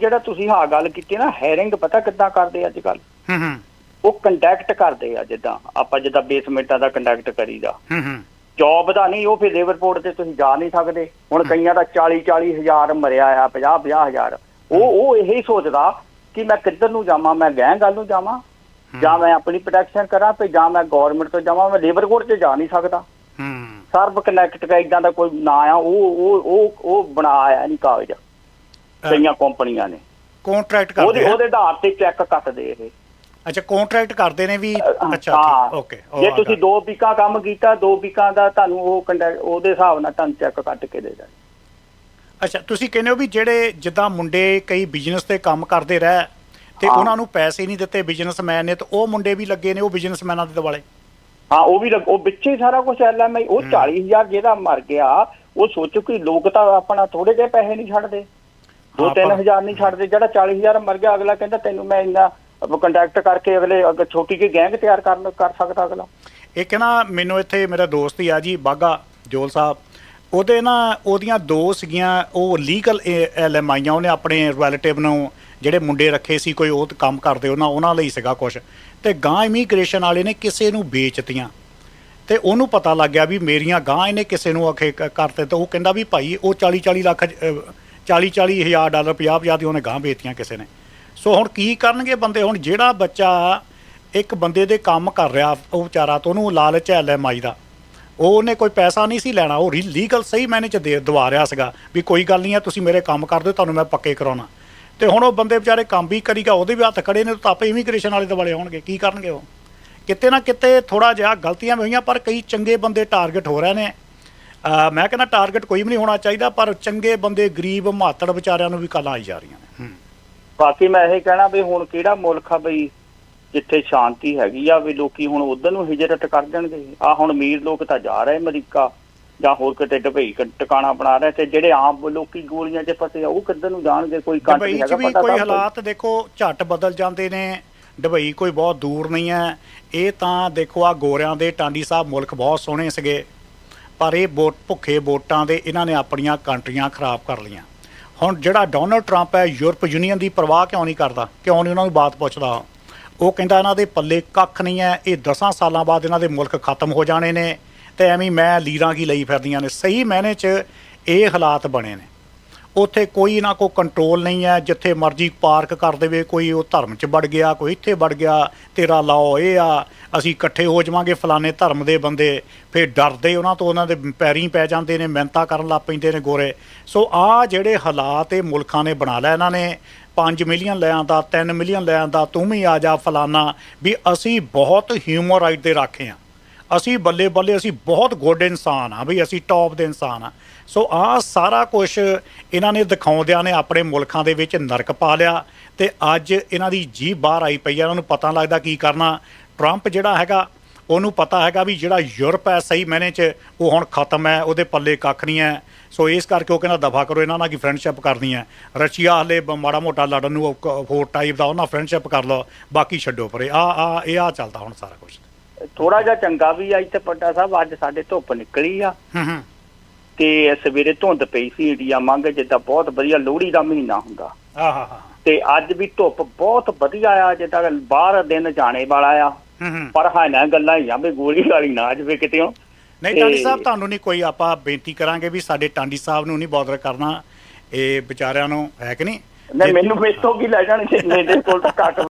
ਜਿਹੜਾ ਤੁਸੀਂ ਹਾਂ ਗੱਲ ਕੀਤੀ ਨਾ ਹੈਰਿੰਗ ਪਤਾ ਕਿੱਦਾਂ ਕਰਦੇ ਅੱਜ ਕੱਲ ਹੂੰ ਹੂੰ। ਉਹ ਕੰਟੈਕਟ ਕਰਦੇ ਆ ਜਿੱਦਾਂ ਆਪਾਂ ਜਿੱਦਾਂ ਬੇਸਮੈਂਟਾਂ ਦਾ ਕੰਟੈਕਟ ਕਰੀਦਾ। ਹੂੰ ਹੂੰ। ਜੌਬ ਦਾ ਨਹੀਂ ਉਹ ਫਿਰ ਲੇਬਰ ਰਿਪੋਰਟ ਤੇ ਤੁਸੀਂ ਜਾ ਨਹੀਂ ਸਕਦੇ। ਹੁਣ ਕਈਆਂ ਦਾ 40 40 ਹਜ਼ਾਰ ਮਰਿਆ ਆ 50 50 ਹਜ਼ਾਰ। ਉਹ ਉਹ ਇਹੀ ਸੋਚਦਾ ਕਿ ਮੈਂ ਕਿੱਧਰ ਨੂੰ ਜਾਵਾਂ ਮੈਂ ਗੈਂ ਗੱਲ ਨੂੰ ਜਾਵਾਂ ਜਾਂ ਮੈਂ ਆਪਣੀ ਪ੍ਰੋਟੈਕਸ਼ਨ ਕਰਾਂ ਤੇ ਜਾਂ ਮੈਂ ਗਵਰਨਮੈਂਟ ਤੋਂ ਜਾਵਾਂ ਮੈਂ ਲੇਬਰ ਕੋਰਟ 'ਚ ਜਾ ਨਹੀਂ ਸਕਦਾ। ਹੂੰ। ਸਰਵ ਕਨੈਕਟ ਦਾ ਇਦਾਂ ਦਾ ਕੋਈ ਨਾਂ ਆ ਉਹ ਉਹ ਉਹ ਉਹ ਬਣਾਇਆ ਨਹੀਂ ਕਾਗਜ਼। ਕਈਆਂ ਕੰਪਨੀਆਂ ਨੇ। ਕੰਟਰੈਕਟ ਉਹਦੇ ਕਰਦੇ ਆ। ਉਹਦੇ ਆਧਾਰ ਤੇ ਚੈੱਕ ਕੱਟਦੇ ਇਹ। ਅੱਛਾ ਕੰਟਰੈਕਟ ਕਰਦੇ ਨੇ ਵੀ ਅੱਛਾ। ਠੀਕ ਓਕੇ ਜੇ ਤੁਸੀਂ ਦੋ ਵੀਕਾਂ ਕੰਮ ਕੀਤਾ ਦੋ ਵੀਕਾਂ ਦਾ ਤੁਹਾਨੂੰ ਉਹ ਉਹਦੇ ਹਿਸਾਬ ਨਾਲ ਤੁਹਾਨੂੰ ਚੈੱਕ ਕੱਟ ਕੇ ਦੇ ਦੇਣਾ ਅੱਛਾ ਤੁਸੀਂ ਕਹਿੰਦੇ ਹੋ ਵੀ ਜਿਹੜੇ ਜਿੱਦਾਂ ਮੁੰਡੇ ਕਈ ਬਿਜ਼ਨਸ ਤੇ ਕੰਮ ਕਰਦੇ ਰਹਿ ਤੇ। ਉਹਨਾਂ ਨੂੰ ਪੈਸੇ ਨਹੀਂ ਦਿੱਤੇ ਬਿਜ਼ਨਸਮੈਨ ਨੇ ਤੇ ਉਹ ਮੁੰਡੇ ਵੀ ਲੱਗੇ ਨੇ ਉਹ ਬਿਜ਼ਨਸਮੈਨਾਂ ਦੇ ਦੁਆਲੇ। ਹਾਂ ਉਹ ਵੀ ਉਹ ਵਿੱਚੇ ਸਾਰਾ ਕੁਝ ਐਲਐਮਆਈ ਉਹ 40000 ਜਿਹਦਾ ਮਰ ਗਿਆ ਉਹ ਸੋਚੋ ਕਿ ਲੋਕ ਤਾਂ ਆਪਣਾ ਥੋੜੇ ਜਿਹੇ ਪੈਸੇ ਨਹੀਂ ਛੱਡਦੇ। ਦੋ ਹਾਂ, ਤਿੰਨ ਪਰ- ਹਜ਼ਾਰ ਨਹੀਂ ਛੱਡਦੇ ਜਿਹੜਾ 40000 ਮਰ ਗਿਆ ਅਗਲਾ ਕਹਿੰਦਾ ਤੈਨੂੰ ਮੈਂ ਇੰਨਾ ਕੰਟੈਕਟ ਕਰਕੇ ਅਗਲੇ ਅੱਗੇ ਛੋਟੀ ਜਿਹੀ ਗੈਂਗ ਤਿਆਰ ਕਰ ਕਰ ਸਕਦਾ ਅਗਲਾ। ਇੱਕ ਨਾ ਮੈਨੂੰ ਇੱਥੇ ਮੇਰਾ ਦੋਸਤ ਹੀ ਆ ਜੀ ਬਾਗਾ ਜੋਲ ਸਾਹਿਬ। ਉਹਦੇ ਨਾ ਉਹਦੀਆਂ ਦੋ ਸੀਗੀਆਂ ਉਹ ਲੀਗਲ ਐਲਐਮਆਈਆਂ ਉਹਨੇ ਆਪਣੇ ਰਿਲੇਟਿਵ ਨੂੰ ਜਿਹੜੇ ਮੁੰਡੇ ਰੱਖੇ ਸੀ ਕੋਈ ਉਹ ਕੰਮ ਕਰਦੇ ਉਹਨਾਂ ਉਹਨਾਂ ਲਈ ਸੀਗਾ ਕੁਝ ਤੇ ਗਾਂ ਇਮੀਗ੍ਰੇਸ਼ਨ ਵਾਲੇ ਨੇ ਕਿਸੇ ਨੂੰ ਵੇਚਤੀਆਂ। ਤੇ ਉਹਨੂੰ ਪਤਾ ਲੱਗ ਗਿਆ ਵੀ ਮੇਰੀਆਂ ਗਾਂ ਇਹਨੇ ਕਿਸੇ ਨੂੰ ਕ- ਕਰਤੇ ਤੇ ਉਹ ਕਹਿੰਦਾ ਵੀ ਭਾਈ ਉਹ 40 40 ਲੱਖ 40 40 ਹਜ਼ਾਰ ਡਾਲਰ 50 50 ਦੀ ਉਹਨੇ ਗਾਂ ਵੇਚਤੀਆਂ ਕਿਸੇ ਨੇ। ਸੋ ਹੁਣ ਕੀ ਕਰਨਗੇ ਬੰਦੇ? ਹੁਣ ਜਿਹੜਾ ਬੱਚਾ ਇੱਕ ਬੰਦੇ ਦੇ ਕੰਮ ਕਰ ਰਿਹਾ, ਉਹ ਵਿਚਾਰਾ ਤੋਂ ਉਹਨੂੰ ਲਾਲਚ ਹੈ ਐਲਐਮਆਈ ਦਾ। ਉਹ ਉਹਨੇ ਕੋਈ ਪੈਸਾ ਨਹੀਂ ਸੀ ਲੈਣਾ, ਉਹ ਲੀਗਲ ਸਹੀ ਮੈਨੇ ਚ ਦੇ, ਦਵਾ ਰਿਹਾ ਸੀਗਾ ਵੀ ਕੋਈ ਗੱਲ ਨਹੀਂ ਹੈ, ਤੁਸੀਂ ਮੇਰੇ ਕੰਮ ਕਰ ਦਿਓ, ਤੁਹਾਨੂੰ ਮੈਂ ਪੱਕੇ ਕਰਾਉਣਾ। ਤੇ ਹੁਣ ਉਹ ਬੰਦੇ ਵਿਚਾਰੇ ਕੰਮ ਵੀ ਕਰੀਗਾ ਉਹਦੇ ਵੀ ਹੱਥ ਖੜੇ ਨੇ ਤਾਂ ਆਪੇ ਇਮੀਗ੍ਰੇਸ਼ਨ ਵਾਲੇ ਦੁਆਲੇ ਹੋਣਗੇ ਕੀ ਕਰਨਗੇ ਉਹ? ਕਿਤੇ ਨਾ ਕਿਤੇ ਥੋੜਾ ਜਿਹਾ ਗਲਤੀਆਂ ਵੀ ਹੋਈਆਂ, ਪਰ ਕਈ ਚੰਗੇ ਬੰਦੇ ਟਾਰਗੇਟ ਹੋ ਰਹੇ ਨੇ। ਮੈਂ ਕਹਿੰਦਾ ਟਾਰਗੇਟ ਕੋਈ ਵੀ ਨਹੀਂ ਹੋਣਾ ਚਾਹੀਦਾ ਪਰ ਚੰਗੇ ਬੰਦੇ ਗਰੀਬ ਮਾਤੜ ਵਿਚਾਰਿਆਂ ਨੂੰ ਵੀ ਕਾਲਾਂ ਆਈ ਜਾ ਰਹੀਆਂ ਨੇ। ਹੂੰ। ਬਾਕੀ ਮੈਂ ਇਹ ਕਹਿਣਾ ਵੀ ਹੁਣ ਕਿਹੜਾ ਮੁਲਕ ਆ ਬਈ ਜਿੱਥੇ ਸ਼ਾਂਤੀ ਹੈਗੀ ਆ ਵੀ ਲੋਕੀ ਹੁਣ ਉਧਰ ਨੂੰ ਹਿਜਰਤ ਕਰ ਦੇਣਗੇ। ਆ ਹੁਣ ਅਮੀਰ ਲੋਕ ਤਾਂ ਜਾ ਰਹੇ ਅਮਰੀਕਾ ਜਾਂ ਹੋਰ ਕਿਤੇ ਦੁਬਈ ਕ- ਟਿਕਾਣਾ ਬਣਾ ਰਹੇ ਤੇ ਜਿਹੜੇ ਆਮ ਲੋਕੀ ਗੋਲੀਆਂ 'ਚ ਫਸੇ ਆ ਉਹ ਕਿੱਧਰ ਨੂੰ ਜਾਣਗੇ? ਕੋਈ ਕੰਟ ਦੁਬਈ ਨਹੀਂ 'ਚ ਹੈਗਾ ਵੀ ਪਤਾ ਕੋਈ ਤਾਂ ਹਾਲਾਤ ਦੇਖੋ ਝੱਟ ਬਦਲ ਜਾਂਦੇ ਨੇ। ਦੁਬਈ ਕੋਈ ਬਹੁਤ ਦੂਰ ਨਹੀਂ ਹੈ। ਇਹ ਤਾਂ ਦੇਖੋ ਆ ਗੋਰਿਆਂ ਦੇ ਟਾਂਡੀ ਸਾਹਿਬ ਮੁਲਕ ਬਹੁਤ ਸੋਹਣੇ ਸੀਗੇ। ਪਰ ਇਹ ਵੋਟ ਭੁੱਖੇ ਵੋਟਾਂ ਦੇ ਇਹਨਾਂ ਨੇ ਆਪਣੀਆਂ ਕੰਟਰੀਆਂ ਖਰਾਬ ਕਰ ਲਈਆਂ। ਹੁਣ ਜਿਹੜਾ ਡੋਨਲਡ ਟਰੰਪ ਹੈ ਯੂਰਪ ਯੂਨੀਅਨ ਦੀ ਪਰਵਾਹ ਕਿਉਂ ਨਹੀਂ ਕਰਦਾ? ਕਿਉਂ ਨਹੀਂ ਉਹਨਾਂ ਨੂੰ ਬਾਤ ਪੁੱਛਦਾ? ਉਹ ਕਹਿੰਦਾ ਇਹਨਾਂ ਦੇ ਪੱਲੇ ਕੱਖ ਨਹੀਂ ਹੈ, ਇਹ 10 ਸਾਲਾਂ ਬਾਅਦ ਇਹਨਾਂ ਦੇ ਮੁਲਕ ਖਤਮ ਹੋ ਜਾਣੇ ਨੇ ਤੇ ਐਵੇਂ ਮੈਂ ਲੀਰਾਂ ਕੀ ਲਈ ਫਿਰਦੀਆਂ ਨੇ। ਸਹੀ ਮੈਨੇ 'ਚ ਇਹ ਹਾਲਾਤ ਬਣੇ ਨੇ। ਉੱਥੇ ਕੋਈ ਨਾ ਕੋਈ ਕੰਟਰੋਲ ਨਹੀਂ ਹੈ, ਜਿੱਥੇ ਮਰਜ਼ੀ ਪਾਰਕ ਕਰ ਦੇਵੇ, ਕੋਈ ਉਹ ਧਰਮ 'ਚ ਵੜ ਗਿਆ, ਕੋਈ ਇੱਥੇ ਵੜ ਗਿਆ, ਤੇਰਾ ਲਾਓ ਇਹ ਆ, ਅਸੀਂ ਇਕੱਠੇ ਹੋ ਜਾਵਾਂਗੇ, ਫਲਾਣੇ ਧਰਮ ਦੇ ਬੰਦੇ, ਫਿਰ ਡਰਦੇ ਉਹਨਾਂ ਤੋਂ, ਉਹਨਾਂ ਦੇ ਪੈਰੀਂ ਪੈ ਜਾਂਦੇ ਨੇ, ਮਿਹਨਤਾਂ ਕਰਨ ਲੱਗ ਪੈਂਦੇ ਨੇ ਗੋਰੇ। ਸੋ ਆ ਜਿਹੜੇ ਹਾਲਾਤ ਇਹ ਮੁਲਕਾਂ ਨੇ ਬਣਾ ਲਿਆ ਇਹਨਾਂ ਨੇ 5 ਮਿਲੀਅਨ ਲੈ ਆਂਦਾ 3 ਮਿਲੀਅਨ ਲੈ ਆਂਦਾ, ਤੂੰ ਵੀ ਆ ਜਾ ਫਲਾਨਾ ਵੀ ਅਸੀਂ ਬਹੁਤ ਹਿਊਮਨ ਰਾਈਟ ਦੇ ਰਾਖੇ ਆ। ਅਸੀਂ ਬੱਲੇ ਬੱਲੇ ਅਸੀਂ ਬਹੁਤ ਗੁੱਡ ਇਨਸਾਨ ਆ ਵੀ ਅਸੀਂ ਟੌਪ ਦੇ ਇਨਸਾਨ ਆ ਸੋ ਆ ਸਾਰਾ ਕੁਝ ਇਹਨਾਂ ਨੇ ਦਿਖਾਉਂਦਿਆਂ ਨੇ ਆਪਣੇ ਮੁਲਕਾਂ ਦੇ ਵਿੱਚ ਨਰਕ ਪਾ ਲਿਆ ਤੇ ਅੱਜ ਇਹਨਾਂ ਦੀ ਜੀਭ ਬਾਹਰ ਆਈ ਪਈ ਆ ਇਹਨਾਂ ਨੂੰ ਪਤਾ ਲੱਗਦਾ ਕੀ ਕਰਨਾ। ਟਰੰਪ ਜਿਹੜਾ ਹੈਗਾ, ਉਹਨੂੰ ਪਤਾ ਹੈਗਾ ਵੀ ਜਿਹੜਾ ਯੂਰਪ ਹੈ, ਸਹੀ ਮੈਨੇ ਚ, ਉਹ ਹੁਣ ਖਤਮ ਹੈ, ਉਹਦੇ ਪੱਲੇ ਕੱਖ ਨਹੀਂ ਹੈ। ਸੋ ਇਸ ਕਰਕੇ ਉਹ ਕਹਿੰਦਾ, ਦਫਾ ਕਰੋ ਇਹਨਾਂ ਨਾਲ ਕੀ ਫਰੈਂਡਸ਼ਿਪ ਕਰਨੀ ਹੈ। ਰਸ਼ੀਆ ਹਲੇ ਬ- ਮਾੜਾ ਮੋਟਾ ਲੜਨ ਨੂੰ ਹੋਰ ਟਾਈਪ ਦਾ, ਉਹਨਾਂ ਫਰੈਂਡਸ਼ਿਪ ਕਰ ਲਓ, ਬਾਕੀ ਛੱਡੋ ਪਰੇ। ਆ ਆ, ਇਹ ਆ ਚੱਲਦਾ ਹੁਣ ਸਾਰਾ ਕੁਝ ਥੋੜਾ ਜਿਹਾ ਚੰਗਾ ਵੀ ਆ ਇੱਥੇ ਪੱਟਾ ਸਾਹਿਬ ਅੱਜ ਸਾਡੇ ਧੁੱਪ ਨਿਕਲੀ ਆ। ਹੂੰ ਹੂੰ। ਤੇ ਸਵੇਰੇ ਧੁੰਦ ਪਈ ਸੀ ਇੰਡੀਆ ਮੰਗ ਜਿੱਦਾਂ ਬਹੁਤ ਵਧੀਆ ਲੋਹੜੀ ਦਾ ਮਹੀਨਾ ਹੁੰਦਾ। ਆ ਹਾ ਹਾ। ਤੇ ਅੱਜ ਵੀ ਧੁੱਪ ਬਹੁਤ ਵਧੀਆ ਆ ਜਿੱਦਾਂ ਬਾਹਰ ਦਿਨ ਜਾਣੇ ਵਾਲਾ ਆ। ਹੂੰ ਹੂੰ। ਪਰ ਹਾਂ ਨਾ ਗੱਲਾਂ ਹੀ ਆ ਵੀ ਗੋਲੀ ਵਾਲੀ ਨਾ ਜਵੇ ਕਿਤੇ ਨਹੀਂ ਤੇ- ਟਾਂਡੀ ਸਾਹਿਬ ਤੁਹਾਨੂੰ ਨਹੀਂ ਕੋਈ ਆਪਾਂ ਬੇਨਤੀ ਕਰਾਂਗੇ ਵੀ ਸਾਡੇ ਟਾਂਡੀ ਸਾਹਿਬ ਨੂੰ ਨਹੀਂ ਬੌਦਰ ਕਰਨਾ ਇਹ ਵਿਚਾਰਿਆਂ ਨੂੰ ਹੈ ਕਿ ਨਹੀਂ? ਨਹੀਂ ਮੈਨੂੰ ਮੇਤੋਂ ਕੀ ਲੈ ਜਾਣਗੇ ਮੇਰੇ ਕੋਲ ਤਾਂ ਘੱਟ